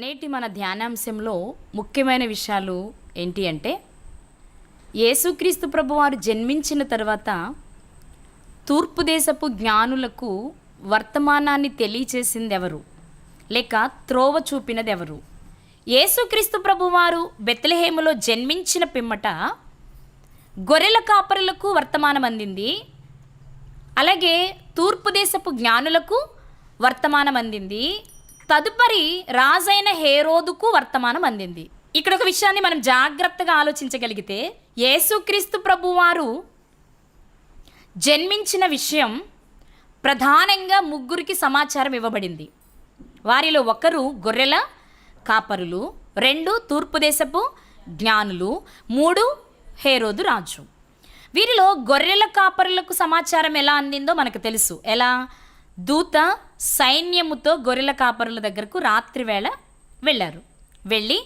నేటి మన ధ్యానాంశంలో ముఖ్యమైన విషయాలు ఏంటి అంటే యేసుక్రీస్తు ప్రభువారు జన్మించిన తర్వాత తూర్పు దేశపు జ్ఞానులకు వర్తమానాన్ని తెలియచేసింది ఎవరు లేక త్రోవ చూపినది ఎవరు యేసుక్రీస్తు ప్రభువారు బెత్లహేములో జన్మించిన పిమ్మట గొర్రెల కాపరులకు వర్తమానం అందింది అలాగే తూర్పు దేశపు జ్ఞానులకు వర్తమానం అందింది. తదుపరి రాజైన హేరోదుకు వర్తమానం అందింది. ఇక్కడ ఒక విషయాన్ని మనం జాగ్రత్తగా ఆలోచించగలిగితే యేసుక్రీస్తు ప్రభువారు జన్మించిన విషయం ప్రధానంగా ముగ్గురికి సమాచారం ఇవ్వబడింది. వారిలో ఒకరు గొర్రెల కాపరులు రెండు తూర్పు దేశపు జ్ఞానులు మూడు హేరోదు రాజు. వీరిలో గొర్రెల కాపరులకు సమాచారం ఎలా అందిందో మనకు తెలుసు. ఎలా? దూత సైన్యముతో గొర్రెల కాపరుల దగ్గరకు రాత్రివేళ వెళ్ళారు. వెళ్ళి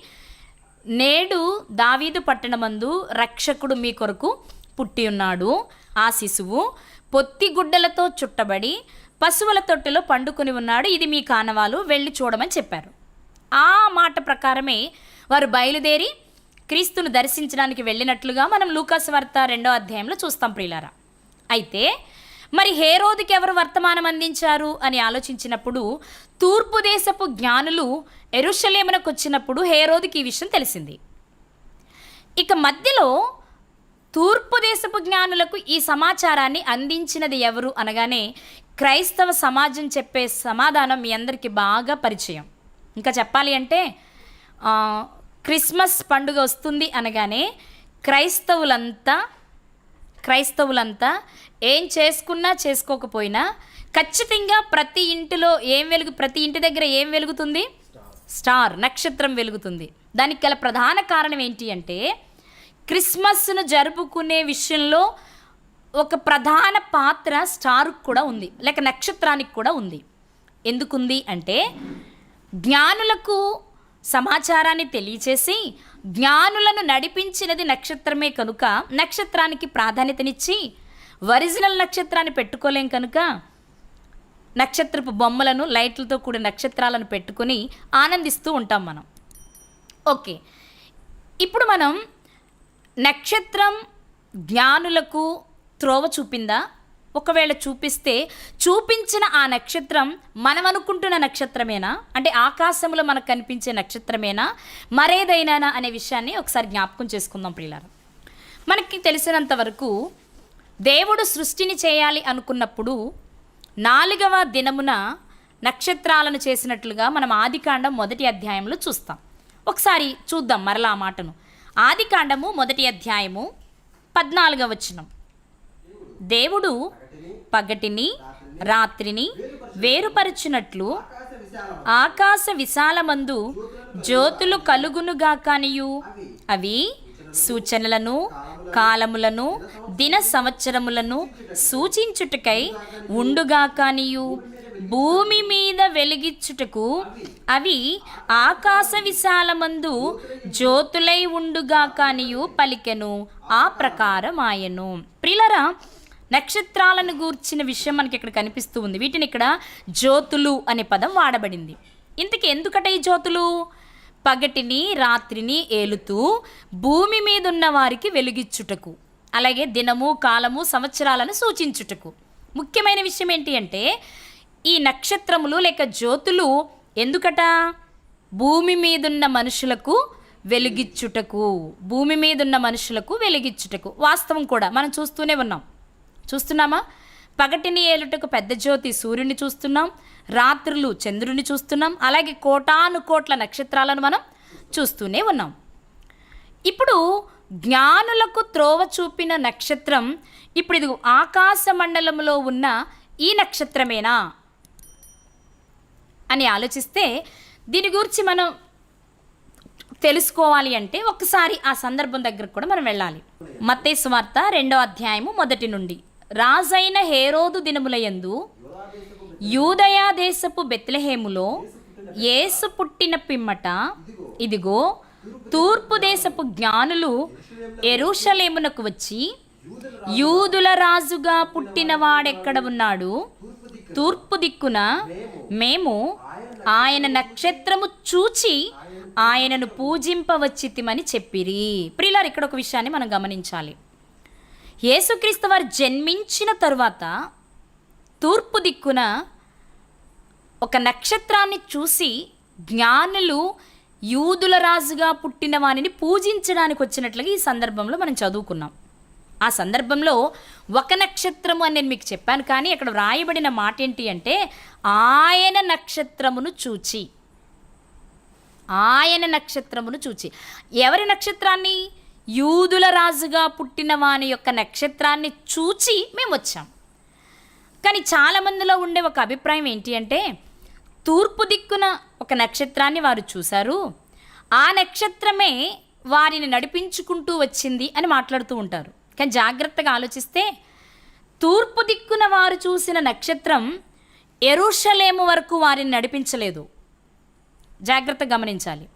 నేడు దావీదు పట్టణమందు రక్షకుడు మీ కొరకు పుట్టి ఉన్నాడు. ఆ శిశువు పొత్తి గుడ్డలతో చుట్టబడి పశువుల తొట్టెలో పండుకొని ఉన్నాడు. ఇది మీ కానవాలు వెళ్ళి చూడమని చెప్పారు. ఆ మాట ప్రకారమే వారు బయలుదేరి క్రీస్తును దర్శించడానికి వెళ్ళినట్లుగా మనం లూకాస్ వార్త రెండో అధ్యాయంలో చూస్తాం ప్రియులారా. అయితే మరి హేరోదికి ఎవరు వర్తమానం అందించారు అని ఆలోచించినప్పుడు తూర్పు దేశపు జ్ఞానులు ఎరుషలేమునకు వచ్చినప్పుడు హేరోదికి ఈ విషయం తెలిసింది. ఇక మధ్యలో తూర్పు దేశపు జ్ఞానులకు ఈ సమాచారాన్ని అందించినది ఎవరు అనగానే క్రైస్తవ సమాజం చెప్పే సమాధానం మీ అందరికీ బాగా పరిచయం. ఇంకా చెప్పాలి అంటే క్రిస్మస్ పండుగ వస్తుంది అనగానే క్రైస్తవులంతా క్రైస్తవులంతా ఏం చేసుకున్నా చేసుకోకపోయినా ఖచ్చితంగా ప్రతి ఇంటిలో ఏం వెలుగు ప్రతి ఇంటి దగ్గర ఏం వెలుగుతుంది? స్టార్ నక్షత్రం వెలుగుతుంది. దానికి గల ప్రధాన కారణం ఏంటి అంటే క్రిస్మస్ను జరుపుకునే విషయంలో ఒక ప్రధాన పాత్ర స్టార్కు కూడా ఉంది లేక నక్షత్రానికి కూడా ఉంది. ఎందుకుంది అంటే జ్ఞానులకు సమాచారాన్ని తెలియచేసి జ్ఞానులను నడిపించినది నక్షత్రమే కనుక నక్షత్రానికి ప్రాధాన్యతనిచ్చి ఒరిజినల్ నక్షత్రాన్ని పెట్టుకోలేం కనుక నక్షత్రపు బొమ్మలను లైట్లతో కూడిన నక్షత్రాలను పెట్టుకొని ఆనందిస్తూ ఉంటాం మనం. ఓకే. ఇప్పుడు మనం నక్షత్రం జ్ఞానులకు త్రోవ చూపిందా? ఒకవేళ చూపిస్తే చూపించిన ఆ నక్షత్రం మనం అనుకుంటున్న నక్షత్రమేనా? అంటే ఆకాశంలో మనకు కనిపించే నక్షత్రమేనా? మరేదైనా అనే విషయాన్ని ఒకసారి జ్ఞాపకం చేసుకుందాం పిల్లలు మనకి తెలిసినంత వరకు దేవుడు సృష్టిని చేయాలి అనుకున్నప్పుడు నాలుగవ దినమున నక్షత్రాలను చేసినట్లుగా మనం ఆదికాండం మొదటి అధ్యాయంలో చూస్తాం. ఒకసారి చూద్దాం మరలా ఆ మాటను. ఆదికాండము మొదటి అధ్యాయము పద్నాలుగవ వచనం. దేవుడు పగటిని రాత్రిని వేరుపరచినట్లు ఆకాశ విశాలమందు జ్యోతులు కలుగునుగాకానియు. అవి సూచనలను కాలములను దిన సంవత్సరములను సూచించుటకై ఉండుగాకానియు. భూమి మీద వెలిగించుటకు అవి ఆకాశ విశాలమందు జ్యోతులై ఉండుగాకానియు పలికెను. ఆ ప్రకారం ఆయను ప్రిలరా నక్షత్రాలను గూర్చిన విషయం మనకి ఇక్కడ కనిపిస్తూ ఉంది. వీటిని ఇక్కడ జ్యోతులు అనే పదం వాడబడింది. ఇంతకీ ఎందుకట ఈ జ్యోతులు? పగటిని రాత్రిని ఏలుతూ భూమి మీద ఉన్న వారికి వెలుగిచ్చుటకు అలాగే దినము కాలము సంవత్సరాలను సూచించుటకు. ముఖ్యమైన విషయం ఏంటి అంటే ఈ నక్షత్రములు లేక జ్యోతులు ఎందుకట? భూమి మీదున్న మనుషులకు వెలిగిచ్చుటకు భూమి మీదున్న మనుషులకు వెలిగిచ్చుటకు. వాస్తవం కూడా మనం చూస్తూనే ఉన్నాం. చూస్తున్నామా? పగటిని ఏలుటకు పెద్ద జ్యోతి సూర్యుని చూస్తున్నాం రాత్రులు చంద్రుని చూస్తున్నాం అలాగే కోటాను కోట్ల నక్షత్రాలను మనం చూస్తూనే ఉన్నాం. ఇప్పుడు జ్ఞానులకు త్రోవ చూపిన నక్షత్రం ఇప్పుడు ఇది ఆకాశ మండలంలో ఉన్న ఈ నక్షత్రమేనా? అని ఆలోచిస్తే దీని గురించి మనం తెలుసుకోవాలి అంటే ఒకసారి ఆ సందర్భం దగ్గరకు కూడా మనం వెళ్ళాలి. మత్తయి వార్త రెండో అధ్యాయము మొదటి నుండి. రాజైన హేరోదు దినములయందు యూదయా దేశపు బెత్లెహేములో యేసు పుట్టిన పిమ్మట ఇదిగో తూర్పు దేశపు జ్ఞానులు ఎరుషలేమునకు వచ్చి యూదుల రాజుగా పుట్టిన వాడెక్కడ ఉన్నాడు? తూర్పు దిక్కున మేము ఆయన నక్షత్రము చూచి ఆయనను పూజింపవచ్చితిమని చెప్పిరి. ప్రిలర్ ఇక్కడ ఒక విషయాన్ని మనం గమనించాలి. యేసుక్రీస్తు వారు జన్మించిన తరువాత తూర్పు దిక్కున ఒక నక్షత్రాన్ని చూసి జ్ఞానులు యూదుల రాజుగా పుట్టిన వానిని పూజించడానికి వచ్చినట్లుగా ఈ సందర్భంలో మనం చదువుకున్నాం. ఆ సందర్భంలో ఒక నక్షత్రము అని నేను మీకు చెప్పాను కానీ అక్కడ వ్రాయబడిన మాట ఏంటి అంటే ఆయన నక్షత్రమును చూచి. ఆయన నక్షత్రమును చూచి. ఎవరి నక్షత్రాన్ని? యూదుల రాజుగా పుట్టిన వాని యొక్క నక్షత్రాన్ని చూచి మేము వచ్చాం కానీ చాలామందిలో ఉండే ఒక అభిప్రాయం ఏంటి అంటే తూర్పు దిక్కున ఒక నక్షత్రాన్ని వారు చూశారు. ఆ నక్షత్రమే వారిని నడిపించుకుంటూ వచ్చింది అని మాట్లాడుతూ ఉంటారు. కానీ జాగ్రత్తగా ఆలోచిస్తే తూర్పు దిక్కున వారు చూసిన నక్షత్రం ఎరుషలేము వరకు వారిని నడిపించలేదు. జాగ్రత్త గమనించాలి.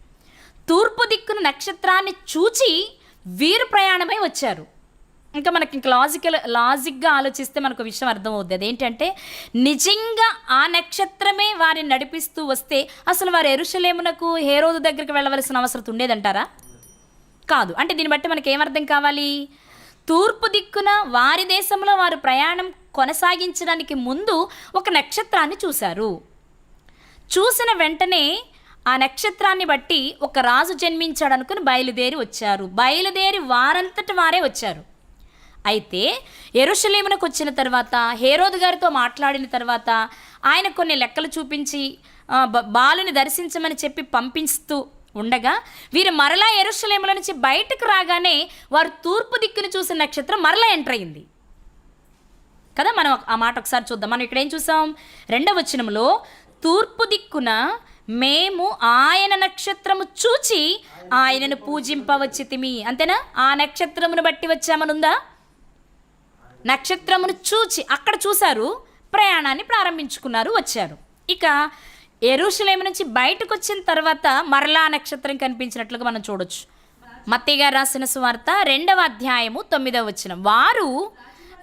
తూర్పు దిక్కున నక్షత్రాన్ని చూచి వీరు ప్రయాణమై వచ్చారు. ఇంకా మనకి ఇంకా లాజికల్ లాజిక్గా ఆలోచిస్తే మనకు విషయం అర్థమవుద్ది. అదేంటంటే నిజంగా ఆ నక్షత్రమే వారిని నడిపిస్తూ వస్తే అసలు వారు ఎరుషలేమునకు హేరోదు దగ్గరికి వెళ్ళవలసిన అవసరం ఉండేదంటారా? కాదు. అంటే దీన్ని బట్టి మనకి ఏమర్థం కావాలి? తూర్పు దిక్కున వారి దేశంలో వారు ప్రయాణం కొనసాగించడానికి ముందు ఒక నక్షత్రాన్ని చూశారు. చూసిన వెంటనే ఆ నక్షత్రాన్ని బట్టి ఒక రాజు జన్మించాడనుకుని బయలుదేరి వచ్చారు. బయలుదేరి వారంతటి వారే వచ్చారు. అయితే ఎరుషలేమునకు వచ్చిన తర్వాత హేరోదు గారితో మాట్లాడిన తర్వాత ఆయన కొన్ని లెక్కలు చూపించి బ- బాలుని దర్శించమని చెప్పి పంపిస్తూ ఉండగా వీరు మరలా ఎరుషలేముల నుంచి బయటకు రాగానే వారు తూర్పు దిక్కును చూసిన నక్షత్రం మరలా ఎంటర్ అయింది. కదా మనం ఆ మాట ఒకసారి చూద్దాం. మనం ఇక్కడ ఏం చూసాం? రెండవ వచనంలో తూర్పు దిక్కున మేము ఆయన నక్షత్రము చూచి ఆయనను పూజింపవచ్చితిమి. అంతేనా? ఆ నక్షత్రమును బట్టి వచ్చామనుందా? నక్షత్రమును చూచి అక్కడ చూశారు ప్రయాణాన్ని ప్రారంభించుకున్నారు వచ్చారు. ఇక ఎరుషలేము నుంచి బయటకు వచ్చిన తర్వాత మరలా నక్షత్రం కనిపించినట్లుగా మనం చూడొచ్చు. మత్తయ్య రాసిన సువార్త రెండవ అధ్యాయము తొమ్మిదవ వచ్చిన వారు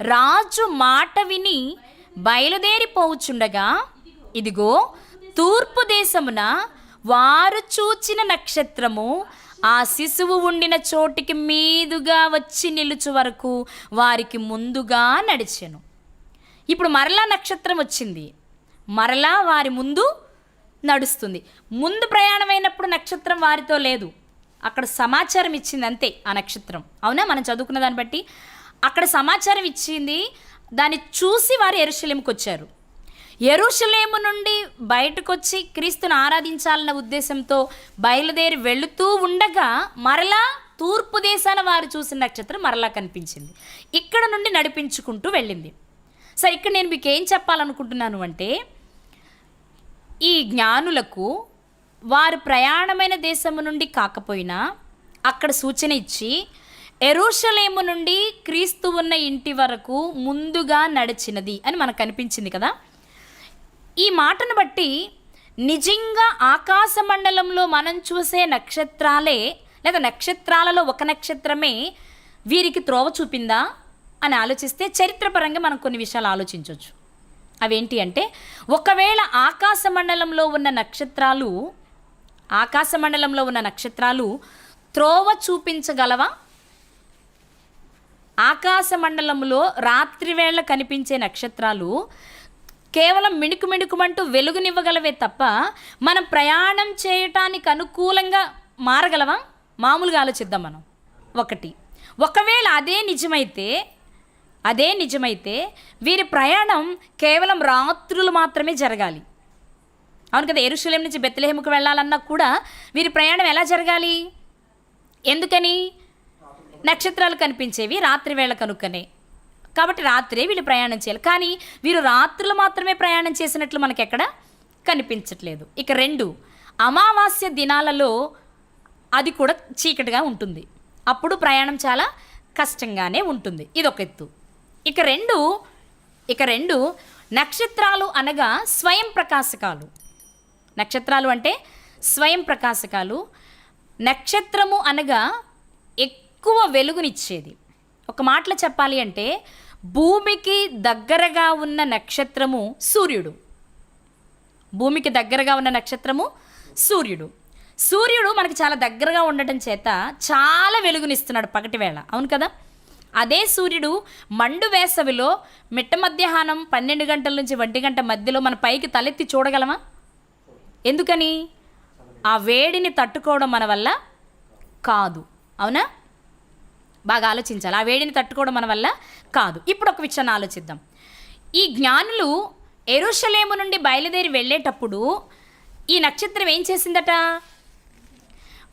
రాజు మాట విని బయలుదేరిపోవచ్చుండగా ఇదిగో తూర్పు దేశమున వారు చూచిన నక్షత్రము ఆ శిశువు ఉండిన చోటికి మీదుగా వచ్చి నిలుచు వరకు వారికి ముందుగా నడిచెను. ఇప్పుడు మరలా నక్షత్రం వచ్చింది. మరలా వారి ముందు నడుస్తుంది. ముందు ప్రయాణమైనప్పుడు నక్షత్రం వారితో లేదు. అక్కడ సమాచారం ఇచ్చింది అంతే ఆ నక్షత్రం. అవునా? మనం చదువుకున్న దాన్ని బట్టి. అక్కడ సమాచారం ఇచ్చింది దాన్ని చూసి వారు ఎరుషలేంకి వచ్చారు. ఎరుషలేము నుండి బయటకు వచ్చి క్రీస్తును ఆరాధించాలన్న ఉద్దేశంతో బయలుదేరి వెళుతూ ఉండగా మరలా తూర్పు దేశాన వారు చూసిన నక్షత్రం మరలా కనిపించింది. ఇక్కడ నుండి నడిపించుకుంటూ వెళ్ళింది. సరే ఇక్కడ నేను మీకు ఏం చెప్పాలనుకుంటున్నాను అంటే ఈ జ్ఞానులకు వారు ప్రయాణమైన దేశము నుండి కాకపోయినా అక్కడ సూచన ఇచ్చి ఎరుషలేము నుండి క్రీస్తు ఉన్న ఇంటి వరకు ముందుగా నడిచినది అని మనకు కనిపించింది కదా? ఈ మాటను బట్టి నిజంగా ఆకాశ మండలంలో మనం చూసే నక్షత్రాలే లేదా నక్షత్రాలలో ఒక నక్షత్రమే వీరికి త్రోవ చూపిందా అని ఆలోచిస్తే చరిత్రపరంగా మనం కొన్ని విషయాలు ఆలోచించవచ్చు అవేంటి అంటే ఒకవేళ ఆకాశ మండలంలో ఉన్న నక్షత్రాలు ఆకాశ మండలంలో ఉన్న నక్షత్రాలు త్రోవ చూపించగలవా? ఆకాశ మండలంలో రాత్రివేళ కనిపించే నక్షత్రాలు కేవలం మిణుకు మిణుకుమంటూ వెలుగునివ్వగలవే తప్ప మనం ప్రయాణం చేయటానికి అనుకూలంగా మారగలవా? మామూలుగా ఆలోచిద్దాం మనం. ఒకటి ఒకవేళ అదే నిజమైతే అదే నిజమైతే వీరి ప్రయాణం కేవలం రాత్రులు మాత్రమే జరగాలి. అవును కదా ఎరుషలేం నుంచి బెత్తలేహముకు వెళ్ళాలన్నా కూడా వీరి ప్రయాణం ఎలా జరగాలి? ఎందుకని? నక్షత్రాలు కనిపించేవి రాత్రి వేళ కనుక్కనే కాబట్టి రాత్రే వీళ్ళు ప్రయాణం చేయాలి. కానీ వీరు రాత్రులు మాత్రమే ప్రయాణం చేసినట్లు మనకి ఎక్కడ కనిపించట్లేదు. ఇక రెండు అమావాస్య దినాలలో అది కూడా చీకటిగా ఉంటుంది. అప్పుడు ప్రయాణం చాలా కష్టంగానే ఉంటుంది. ఇదొక ఎత్తు. ఇక రెండు ఇక రెండు నక్షత్రాలు అనగా స్వయం ప్రకాశకాలు. నక్షత్రాలు అంటే స్వయం ప్రకాశకాలు. నక్షత్రము అనగా ఎక్కువ వెలుగునిచ్చేది. ఒక మాటలో చెప్పాలి అంటే భూమికి దగ్గరగా ఉన్న నక్షత్రము సూర్యుడు. భూమికి దగ్గరగా ఉన్న నక్షత్రము సూర్యుడు. సూర్యుడు మనకి చాలా దగ్గరగా ఉండటం చేత చాలా వెలుగునిస్తున్నాడు పగటి వేళ. అవును కదా? అదే సూర్యుడు మండు వేసవిలో మిట్ట మధ్యాహ్నం పన్నెండు గంటల నుంచి ఒంటి గంట మధ్యలో మన పైకి తలెత్తి చూడగలమా? ఎందుకని? ఆ వేడిని తట్టుకోవడం మన వల్ల కాదు. అవునా? బాగా ఆలోచించాలి. ఆ వేడిని తట్టుకోవడం మన వల్ల కాదు. ఇప్పుడు ఒక విషయాన్ని ఆలోచిద్దాం. ఈ జ్ఞానులు ఎరుషలేము నుండి బయలుదేరి వెళ్ళేటప్పుడు ఈ నక్షత్రం ఏం చేసిందట?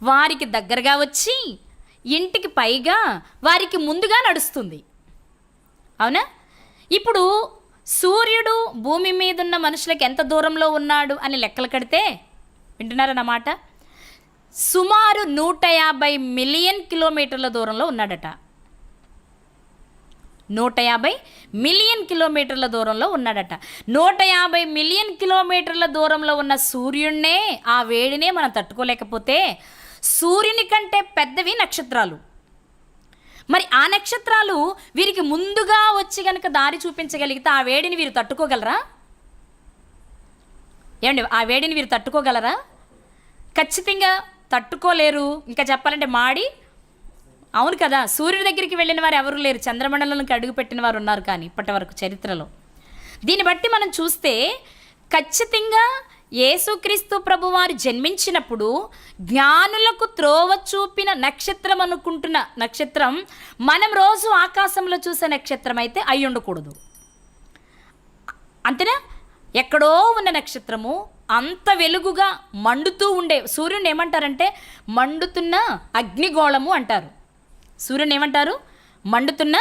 వారికి దగ్గరగా వచ్చి ఇంటికి పైగా వారికి ముందుగా నడుస్తుంది. అవునా? ఇప్పుడు సూర్యుడు భూమి మీద ఉన్న మనుషులకు ఎంత దూరంలో ఉన్నాడు అని లెక్కలు కడితే వింటున్నారన్నమాట? సుమారు నూట యాభై మిలియన్ కిలోమీటర్ల దూరంలో ఉన్నాడట. నూట యాభై మిలియన్ కిలోమీటర్ల దూరంలో ఉన్నాడట. నూట యాభై మిలియన్ కిలోమీటర్ల దూరంలో ఉన్న సూర్యుడినే ఆ వేడినే మనం తట్టుకోలేకపోతే సూర్యుని కంటే పెద్దవి నక్షత్రాలు. మరి ఆ నక్షత్రాలు వీరికి ముందుగా వచ్చి కనుక దారి చూపించగలిగితే ఆ వేడిని వీరు తట్టుకోగలరా? ఏమండి ఆ వేడిని వీరు తట్టుకోగలరా? ఖచ్చితంగా తట్టుకోలేరు. ఇంకా చెప్పాలంటే మాడి అవును కదా సూర్యుడి దగ్గరికి వెళ్ళిన వారు ఎవరు లేరు. చంద్రమండలంకి అడుగుపెట్టిన వారు ఉన్నారు కానీ ఇప్పటి వరకు చరిత్రలో. దీన్ని బట్టి మనం చూస్తే ఖచ్చితంగా యేసుక్రీస్తు ప్రభువారు జన్మించినప్పుడు జ్ఞానులకు త్రోవ చూపిన నక్షత్రం అనుకుంటున్న నక్షత్రం మనం రోజు ఆకాశంలో చూసే నక్షత్రం అయితే అయి ఉండకూడదు అంతేనా? ఎక్కడో ఉన్న నక్షత్రము అంత వెలుగుగా మండుతూ ఉండే సూర్యుని ఏమంటారంటే మండుతున్న అగ్నిగోళము అంటారు. సూర్యుని ఏమంటారు? మండుతున్న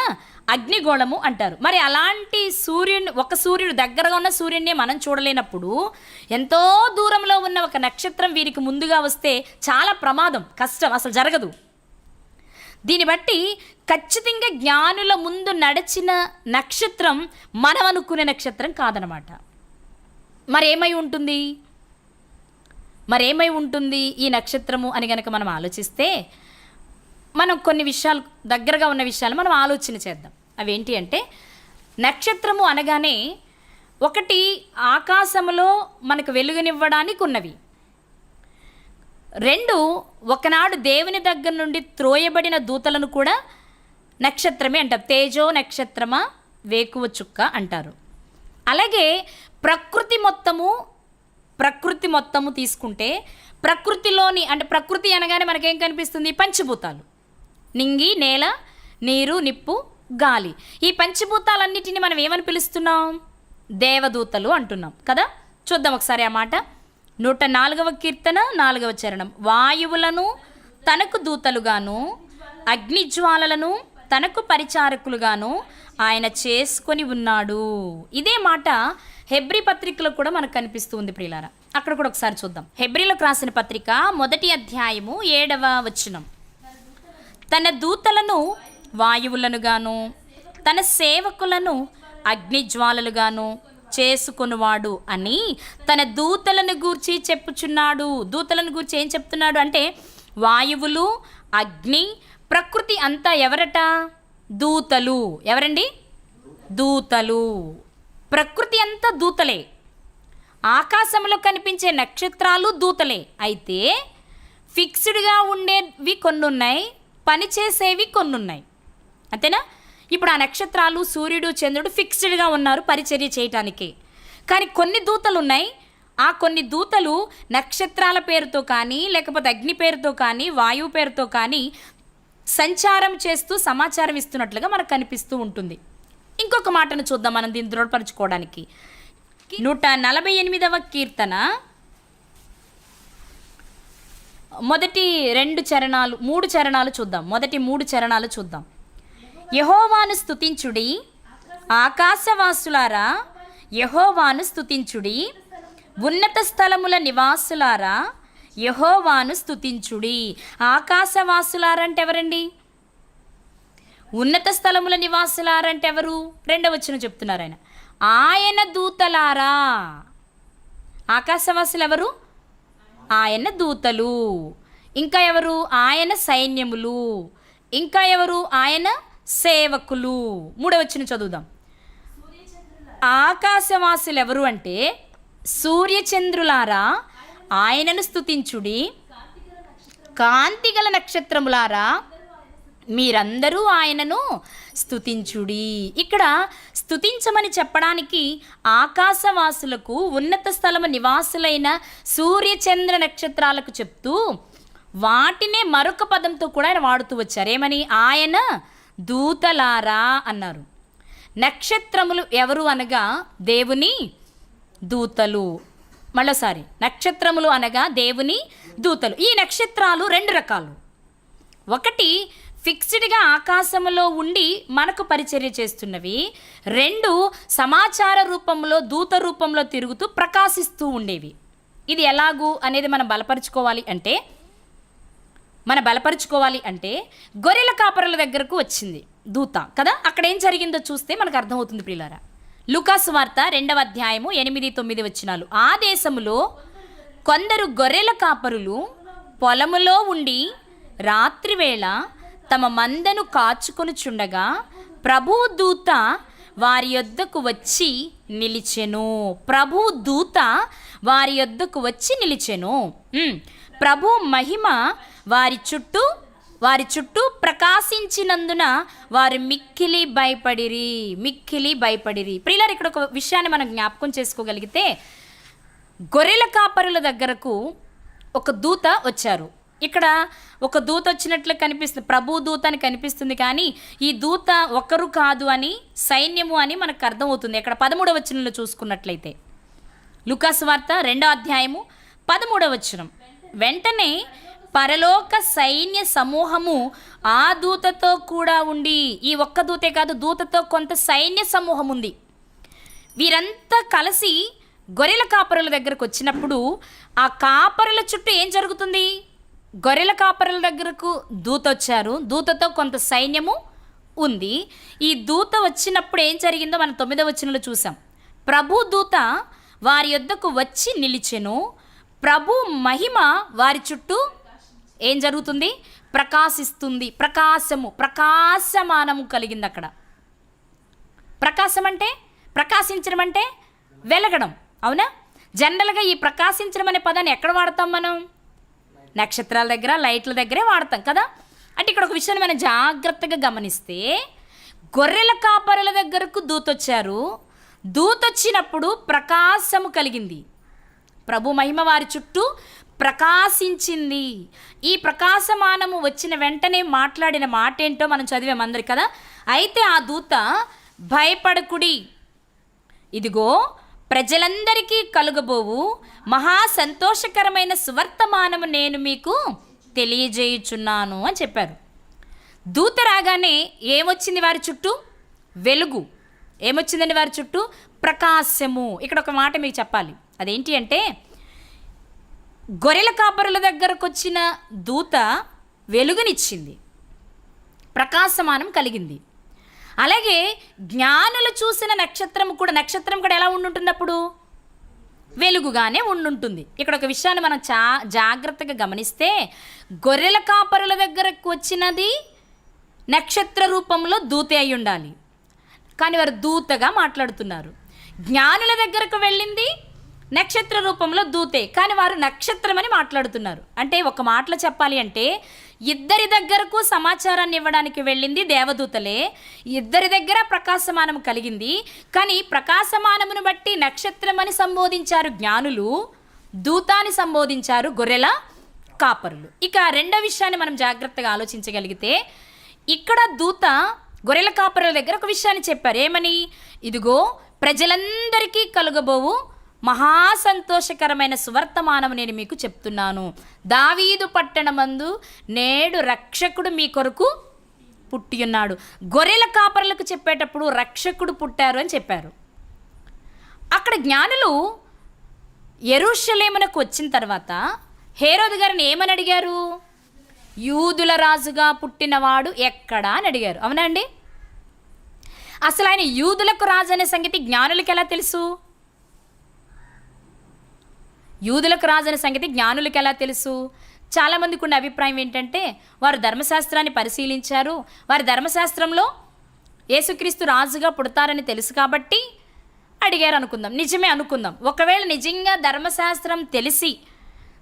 అగ్నిగోళము అంటారు. మరి అలాంటి సూర్యుని ఒక సూర్యుడు దగ్గరగా ఉన్న సూర్యుడిని మనం చూడలేనప్పుడు ఎంతో దూరంలో ఉన్న ఒక నక్షత్రం వీరికి ముందుగా వస్తే చాలా ప్రమాదం కష్టం అసలు జరగదు. దీన్ని బట్టి ఖచ్చితంగా జ్ఞానుల ముందు నడిచిన నక్షత్రం మనం అనుకునే నక్షత్రం కాదనమాట. మరేమై ఉంటుంది? మరేమై ఉంటుంది ఈ నక్షత్రము అని గనక మనం ఆలోచిస్తే మనం కొన్ని విషయాలు దగ్గరగా ఉన్న విషయాలు మనం ఆలోచన చేద్దాం. అవేంటి అంటే నక్షత్రము అనగానే ఒకటి ఆకాశములో మనకు వెలుగునివ్వడానికి ఉన్నవి. రెండు ఒకనాడు దేవుని దగ్గర నుండి త్రోయబడిన దూతలను కూడా నక్షత్రమే అంటారు. తేజో నక్షత్రమా వేకువ చుక్క అంటారు. అలాగే ప్రకృతి మొత్తము ప్రకృతి మొత్తము తీసుకుంటే ప్రకృతిలోని అంటే ప్రకృతి అనగానే మనకేం కనిపిస్తుంది? పంచభూతాలు. నింగి నేల నీరు నిప్పు గాలి. ఈ పంచభూతాలన్నిటిని మనం ఏమని పిలుస్తున్నాం? దేవదూతలు అంటున్నాం కదా? చూద్దాం ఒకసారి ఆ మాట. నూట నాలుగవ కీర్తన నాలుగవ చరణం. వాయువులను తనకు దూతలుగాను అగ్నిజ్వాలలను తనకు పరిచారకులుగాను ఆయన చేసుకొని ఉన్నాడు. ఇదే మాట హెబ్రి పత్రికలో కూడా మనకు కనిపిస్తుంది ప్రియులారా. అక్కడ కూడా ఒకసారి చూద్దాం. హెబ్రిలకు రాసిన పత్రిక మొదటి అధ్యాయము ఏడవ వచనం. తన దూతలను వాయువులనుగాను తన సేవకులను అగ్నిజ్వాలలుగాను చేసుకునివాడు అని తన దూతలను గూర్చి చెప్పుచున్నాడు. దూతలను గూర్చి ఏం చెప్తున్నాడు అంటే వాయువులు అగ్ని ప్రకృతి అంతా ఎవరట? దూతలు. ఎవరండి? దూతలు. ప్రకృతి అంతా దూతలే. ఆకాశంలో కనిపించే నక్షత్రాలు దూతలే. అయితే ఫిక్స్డ్గా ఉండేవి కొన్ని ఉన్నాయి పనిచేసేవి కొన్ని ఉన్నాయి అంతేనా? ఇప్పుడు ఆ నక్షత్రాలు సూర్యుడు చంద్రుడు ఫిక్స్డ్గా ఉన్నారు పరిచర్య చేయటానికి. కానీ కొన్ని దూతలు ఉన్నాయి ఆ కొన్ని దూతలు నక్షత్రాల పేరుతో కానీ లేకపోతే అగ్ని పేరుతో కానీ వాయువు పేరుతో కానీ సంచారం చేస్తూ సమాచారం ఇస్తున్నట్లుగా మనకు కనిపిస్తూ ఉంటుంది. ఇంకొక మాటను చూద్దాం మనం దీన్ని దృఢపరచుకోవడానికి. నూట నలభై ఎనిమిదవ కీర్తన. మొదటి రెండు చరణాలు మూడు చరణాలు చూద్దాం. మొదటి మూడు చరణాలు చూద్దాం. యహోవాను స్థుతించుడి ఆకాశవాసులారా యహోవాను స్థుతించుడి ఉన్నత స్థలముల నివాసులారా యహోవాను స్తుతించుడి. ఆకాశవాసులారా అంటే ఎవరండి ఉన్నత స్థలముల నివాసులారంటే ఎవరు రెండవ వచ్చిన చెప్తున్నారు ఆయన. ఆయన దూతలారా? ఆకాశవాసులు ఎవరు ఆయన దూతలు. ఇంకా ఎవరు? ఆయన సైన్యములు. ఇంకా ఎవరు? ఆయన సేవకులు. మూడవచ్చిన చదువుదాం. ఆకాశవాసులు ఎవరు అంటే సూర్యచంద్రులారా? ఆయనను స్థుతించుడి కాంతిగల నక్షత్రములారా మీరందరూ ఆయనను స్థుతించుడి ఇక్కడ స్థుతించమని చెప్పడానికి ఆకాశవాసులకు ఉన్నత స్థలము నివాసులైన సూర్యచంద్ర నక్షత్రాలకు చెప్తూ వాటినే మరొక పదంతో కూడా ఆయన వాడుతూ వచ్చారు. ఏమని? ఆయన దూతలారా అన్నారు. నక్షత్రములు ఎవరు అనగా దేవుని దూతలు. మళ్ళీసారి నక్షత్రములు అనగా దేవుని దూతలు. ఈ నక్షత్రాలు రెండు రకాలు. ఒకటి ఫిక్స్డ్గా ఆకాశంలో ఉండి మనకు పరిచర్య చేస్తున్నవి. రెండు సమాచార రూపంలో దూత రూపంలో తిరుగుతూ ప్రకాశిస్తూ ఉండేవి. ఇది ఎలాగూ అనేది మనం బలపరుచుకోవాలి అంటే మన బలపరుచుకోవాలి అంటే గొర్రెల కాపరుల దగ్గరకు వచ్చింది దూత. కదా? అక్కడ ఏం జరిగిందో చూస్తే మనకు అర్థమవుతుంది ప్రియులారా. లుకాసు వార్త రెండవ అధ్యాయము ఎనిమిది తొమ్మిది వచ్చినాలు ఆ దేశములో కొందరు గొర్రెల కాపరులు పొలములో ఉండి రాత్రివేళ తమ మందను కాచుకొనుచుండగా ప్రభు దూత వారి యొద్దకు వచ్చి నిలిచెను. ప్రభు దూత వారి యొద్దకు వచ్చి నిలిచెను. ప్రభు మహిమ వారి చుట్టూ వారి చుట్టూ ప్రకాశించినందున వారు మిక్కిలి భయపడిరి మిక్కిలి భయపడిరి. ప్రియులారు ఇక్కడ ఒక విషయాన్ని మనం జ్ఞాపకం చేసుకోగలిగితే గొర్రెల కాపరుల దగ్గరకు ఒక దూత వచ్చారు. ఇక్కడ ఒక దూత వచ్చినట్లు కనిపిస్తుంది ప్రభు దూత అని కనిపిస్తుంది కానీ ఈ దూత ఒకరు కాదు అని సైన్యము అని మనకు అర్థమవుతుంది. ఇక్కడ పదమూడవ వచనంలో చూసుకున్నట్లయితే. లుకాస్ వార్త రెండో అధ్యాయము పదమూడవ వచనం. వెంటనే పరలోక సైన్య సమూహము ఆ దూతతో కూడా ఉండి ఈ ఒక్క దూతే కాదు దూతతో కొంత సైన్య సమూహం ఉంది వీరంతా కలిసి గొర్రెల కాపరుల దగ్గరకు వచ్చినప్పుడు ఆ కాపరుల చుట్టూ ఏం జరుగుతుంది? గొర్రెల కాపరుల దగ్గరకు దూత వచ్చారు. దూతతో కొంత సైన్యము ఉంది. ఈ దూత వచ్చినప్పుడు ఏం జరిగిందో మనం తొమ్మిదవ వచనంలో చూసాం ప్రభు దూత వారి యొద్దకు వచ్చి నిలిచెను. ప్రభు మహిమ వారి చుట్టూ ఏం జరుగుతుంది? ప్రకాశిస్తుంది. ప్రకాశము ప్రకాశమానము కలిగింది అక్కడ ప్రకాశం అంటే ప్రకాశించడం అంటే వెలగడం అవునా? జనరల్గా ఈ ప్రకాశించడం అనే పదాన్ని ఎక్కడ వాడతాం మనం? నక్షత్రాల దగ్గర లైట్ల దగ్గరే వాడతాం కదా? అంటే ఇక్కడ ఒక విషయాన్ని మనం జాగ్రత్తగా గమనిస్తే గొర్రెల కాపరుల దగ్గరకు దూతొచ్చారు. దూతొచ్చినప్పుడు ప్రకాశము కలిగింది. ప్రభు మహిమ వారి చుట్టూ ప్రకాశించింది. ఈ ప్రకాశమానము వచ్చిన వెంటనే మాట్లాడిన మాట ఏంటో మనం చదివాం అందరి కదా? అయితే ఆ దూత భయపడకుడి. ఇదిగో ప్రజలందరికీ కలుగబోవు. మహా సంతోషకరమైన సువర్తమానము నేను మీకు తెలియజేయుచున్నాను అని చెప్పారు. దూత రాగానే ఏమొచ్చింది వారి చుట్టూ? వెలుగు. ఏమొచ్చిందండి వారి చుట్టూ? ప్రకాశము. ఇక్కడ ఒక మాట మీకు చెప్పాలి. అదేంటి అంటే గొర్రెల కాపరుల దగ్గరకు వచ్చిన దూత వెలుగునిచ్చింది. ప్రకాశమానం కలిగింది. అలాగే జ్ఞానులు చూసిన నక్షత్రం కూడా నక్షత్రం కూడా ఎలా ఉండుంటుంది అప్పుడు వెలుగుగానే ఉండుంటుంది. ఇక్కడ ఒక విషయాన్ని మనం చా జాగ్రత్తగా గమనిస్తే గొర్రెల కాపరుల దగ్గరకు వచ్చినది నక్షత్ర రూపంలో దూతే అయి ఉండాలి. కానీ వారు దూతగా మాట్లాడుతున్నారు. జ్ఞానుల దగ్గరకు వెళ్ళింది నక్షత్ర రూపంలో దూతే. కానీ వారు నక్షత్రం అని మాట్లాడుతున్నారు. అంటే ఒక మాటలో చెప్పాలి అంటే ఇద్దరి దగ్గరకు సమాచారాన్ని ఇవ్వడానికి వెళ్ళింది దేవదూతలే. ఇద్దరి దగ్గర ప్రకాశమానం కలిగింది. కానీ ప్రకాశమానమును బట్టి నక్షత్రం అని సంబోధించారు జ్ఞానులు. దూతాన్ని సంబోధించారు గొర్రెల కాపరులు. ఇక రెండో విషయాన్ని మనం జాగ్రత్తగా ఆలోచించగలిగితే ఇక్కడ దూత గొర్రెల కాపరుల దగ్గర ఒక విషయాన్ని చెప్పారు. ఏమని? ఇదిగో ప్రజలందరికీ కలుగబోవు మహా సంతోషకరమైన సువర్తమానము నేను మీకు చెప్తున్నాను. దావీదు పట్టణమందు నేడు రక్షకుడు మీ కొరకు పుట్టి ఉన్నాడు గొర్రెల కాపరులకు చెప్పేటప్పుడు రక్షకుడు పుట్టారు అని చెప్పారు. అక్కడ జ్ఞానులు ఎరుషలేమునకు వచ్చిన తర్వాత హేరోదు గారిని ఏమని అడిగారు? యూదుల రాజుగా పుట్టినవాడు ఎక్కడా అని అడిగారు. అవునా అండి? అసలు ఆయన యూదులకు రాజు అనే సంగతి జ్ఞానులకి ఎలా తెలుసు? యూదులకు రాజు అనే సంగతి జ్ఞానులకు ఎలా తెలుసు? చాలామందికి ఉన్న అభిప్రాయం ఏంటంటే వారు ధర్మశాస్త్రాన్ని పరిశీలించారు. వారి ధర్మశాస్త్రంలో యేసుక్రీస్తు రాజుగా పుడతారని తెలుసు కాబట్టి అడిగారు అనుకుందాం. నిజమే అనుకుందాం. ఒకవేళ నిజంగా ధర్మశాస్త్రం తెలిసి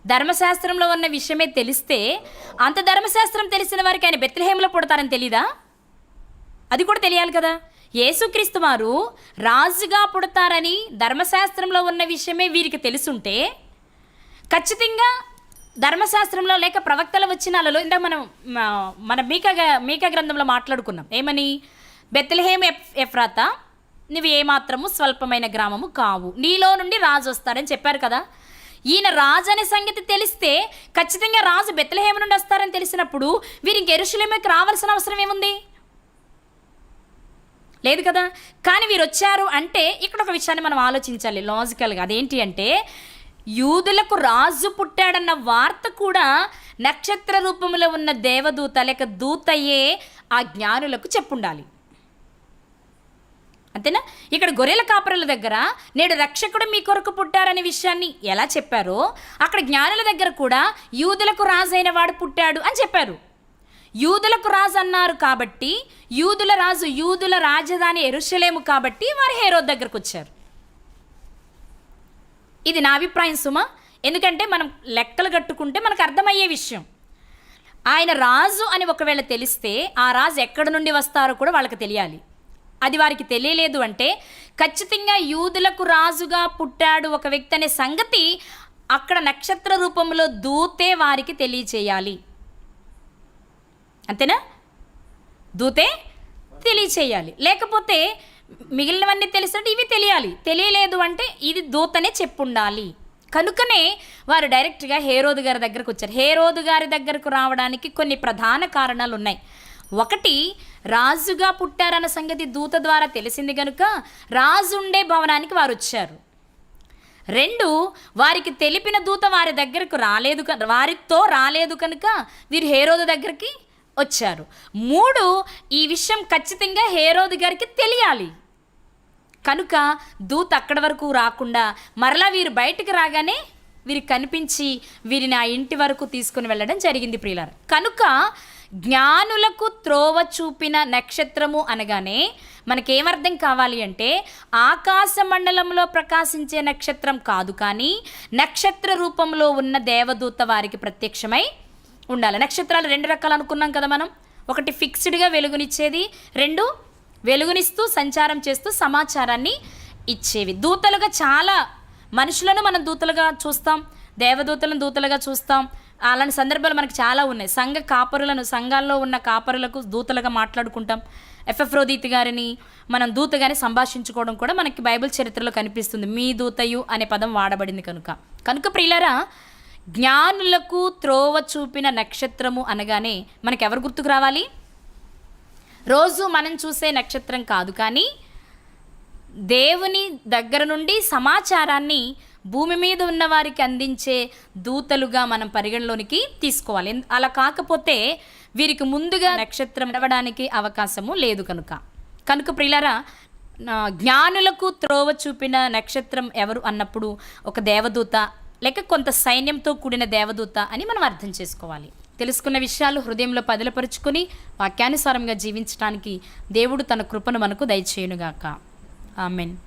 ధర్మశాస్త్రంలో ఉన్న విషయమే తెలిస్తే అంత ధర్మశాస్త్రం తెలిసిన వారికి ఆయన బెత్రహేమలో పుడతారని తెలీదా? అది కూడా తెలియాలి కదా. యేసుక్రీస్తు వారు రాజుగా పుడతారని ధర్మశాస్త్రంలో ఉన్న విషయమే వీరికి తెలుసుంటే ఖచ్చితంగా ధర్మశాస్త్రంలో లేక ప్రవక్తల వచ్చినాలలో ఇందాక మనం మన మీక గ- మీక గ్రంథంలో మాట్లాడుకున్నాం. ఏమని? బెత్లహేమ్ ఎఫ్ ఎఫ్రాత? నువ్వు ఏమాత్రము స్వల్పమైన గ్రామము కావు. నీలో నుండి రాజు వస్తారని చెప్పారు కదా. ఈయన రాజు అనే సంగతి తెలిస్తే ఖచ్చితంగా రాజు బెత్తలహేమ నుండి వస్తారని తెలిసినప్పుడు వీరి ఇంక ఎరుషులేమకి రావాల్సిన అవసరం ఏముంది? లేదు కదా. కానీ వీరు వచ్చారు అంటే ఇక్కడ ఒక విషయాన్ని మనం ఆలోచించాలి. లాజికల్గా అదేంటి అంటే యూదులకు రాజు పుట్టాడన్న వార్త కూడా నక్షత్ర రూపంలో ఉన్న దేవదూత లేక దూతయే ఆ జ్ఞానులకు చెప్పుండాలి. అంతేనా? ఇక్కడ గొర్రెల కాపరుల దగ్గర నేడు రక్షకుడు మీ కొరకు పుట్టారనే విషయాన్ని ఎలా చెప్పారో అక్కడ జ్ఞానుల దగ్గర కూడా యూదులకు రాజైన వాడు పుట్టాడు అని చెప్పారు. యూదులకు రాజు అన్నారు కాబట్టి యూదుల రాజు యూదుల రాజధాని ఎరుషలేము కాబట్టి వారు హేరో దగ్గరకు వచ్చారు. ఇది నా అభిప్రాయం సుమ. ఎందుకంటే మనం లెక్కలు కట్టుకుంటే మనకు అర్థమయ్యే విషయం. ఆయన రాజు అని ఒకవేళ తెలిస్తే ఆ రాజు ఎక్కడి నుండి వస్తారో కూడా వాళ్ళకి తెలియాలి. అది వారికి తెలియలేదు అంటే ఖచ్చితంగా యూదులకు రాజుగా పుట్టాడు ఒక వ్యక్తి అనే సంగతి అక్కడ నక్షత్ర రూపంలో దూతే వారికి తెలియచేయాలి. అంతేనా? దూతే తెలియచేయాలి. లేకపోతే మిగిలినవన్నీ తెలిసినట్టు ఇవి తెలియాలి. తెలియలేదు అంటే ఇది దూతనే చెప్పుండాలి. కనుకనే వారు డైరెక్ట్గా హేరోదు గారి దగ్గరకు వచ్చారు. హేరోదు గారి దగ్గరకు రావడానికి కొన్ని ప్రధాన కారణాలు ఉన్నాయి ఒకటి రాజుగా పుట్టారన్న సంగతి దూత ద్వారా తెలిసింది కనుక రాజు ఉండే భవనానికి వారు వచ్చారు. రెండు వారికి తెలిపిన దూత వారి దగ్గరకు రాలేదు వారితో రాలేదు కనుక వీరు హేరోదు దగ్గరికి వచ్చారు. మూడు ఈ విషయం ఖచ్చితంగా హేరోది గారికి తెలియాలి. కనుక దూత అక్కడి వరకు రాకుండా మరలా వీరు బయటికి రాగానే వీరికి కనిపించి వీరిని ఆ ఇంటి వరకు తీసుకుని వెళ్ళడం జరిగింది ప్రియులారు. కనుక జ్ఞానులకు త్రోవ చూపిన నక్షత్రము అనగానే మనకేమర్థం కావాలి అంటే ఆకాశ మండలంలో ప్రకాశించే నక్షత్రం కాదు కానీ నక్షత్ర రూపంలో ఉన్న దేవదూత వారికి ప్రత్యక్షమై ఉండాలి. నక్షత్రాలు రెండు రకాలు అనుకున్నాం కదా మనం. ఒకటి ఫిక్స్డ్గా వెలుగునిచ్చేది రెండు వెలుగునిస్తూ సంచారం చేస్తూ సమాచారాన్ని ఇచ్చేవి. దూతలుగా చాలా మనుషులను మనం దూతలుగా చూస్తాం దేవదూతలను దూతలుగా చూస్తాం. అలాంటి సందర్భాలు మనకు చాలా ఉన్నాయి. సంఘ కాపరులను సంఘాల్లో ఉన్న కాపరులకు దూతలుగా మాట్లాడుకుంటాం. ఎఫ్ఎఫ్ రోదీతి గారిని మనం దూతగానే సంభాషించుకోవడం కూడా మనకి బైబిల్ చరిత్రలో కనిపిస్తుంది. మీ దూతయు అనే పదం వాడబడింది కనుక. కనుక ప్రియులరా జ్ఞానులకు త్రోవ చూపిన నక్షత్రము అనగానే మనకెవరు ఎవరు గుర్తుకు రావాలి? రోజు మనం చూసే నక్షత్రం కాదు కానీ దేవుని దగ్గర నుండి సమాచారాన్ని భూమి మీద ఉన్న వారికి అందించే దూతలుగా మనం పరిగణలోనికి తీసుకోవాలి. అలా కాకపోతే వీరికి ముందుగా నక్షత్రం నడవడానికి అవకాశము లేదు కనుక. కనుక ప్రియులరా జ్ఞానులకు త్రోవ చూపిన నక్షత్రం ఎవరు అన్నప్పుడు ఒక దేవదూత లేక కొంత సైన్యంతో కూడిన దేవదూత అని మనం అర్థం చేసుకోవాలి. తెలుసుకున్న విషయాలు హృదయంలో పదిలపరుచుకొని వాక్యానుసారంగా జీవించడానికి దేవుడు తన కృపను మనకు దయచేయునుగాక. ఆమెన్.